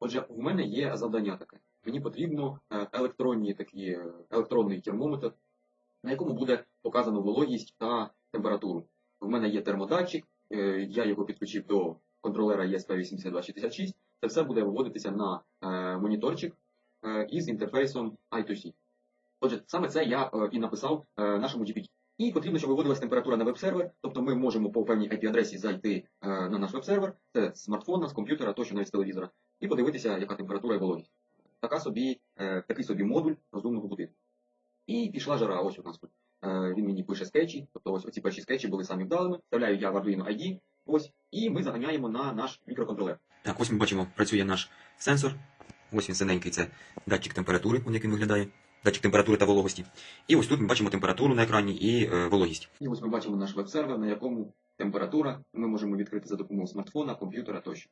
Отже, у мене є завдання таке. Мені потрібно е, електронні такі, е, електронний термометр, на якому буде показано вологість та температуру. У мене є термодатчик, е, я його підключив до контролера ESP8266. Це все буде виводитися на моніторчик із інтерфейсом I2C. Отже, саме це я і написав нашому GPT. І потрібно, щоб виводилась температура на веб-сервер, тобто ми можемо по певній IP-адресі зайти на наш веб-сервер, це з смартфона, з комп'ютера, тощо навіть з телевізора, і подивитися, яка температура і вологість. Така собі, е, такий собі модуль розумного будинку. І пішла жара, ось у нас тут. Е, він мені пише скетчі, тобто ось оці перші скетчі були самі вдалими. Вставляю я в Arduino ID, ось, і ми заганяємо на наш мікроконтролер. Так, ось ми бачимо, працює наш сенсор. Ось він синенький, це датчик температури, як він виглядає. Датчик температури та вологості. І ось тут ми бачимо температуру на екрані і е, вологість. І ось ми бачимо наш веб-сервер, на якому температура ми можемо відкрити за допомогою смартфона, комп'ютера тощо.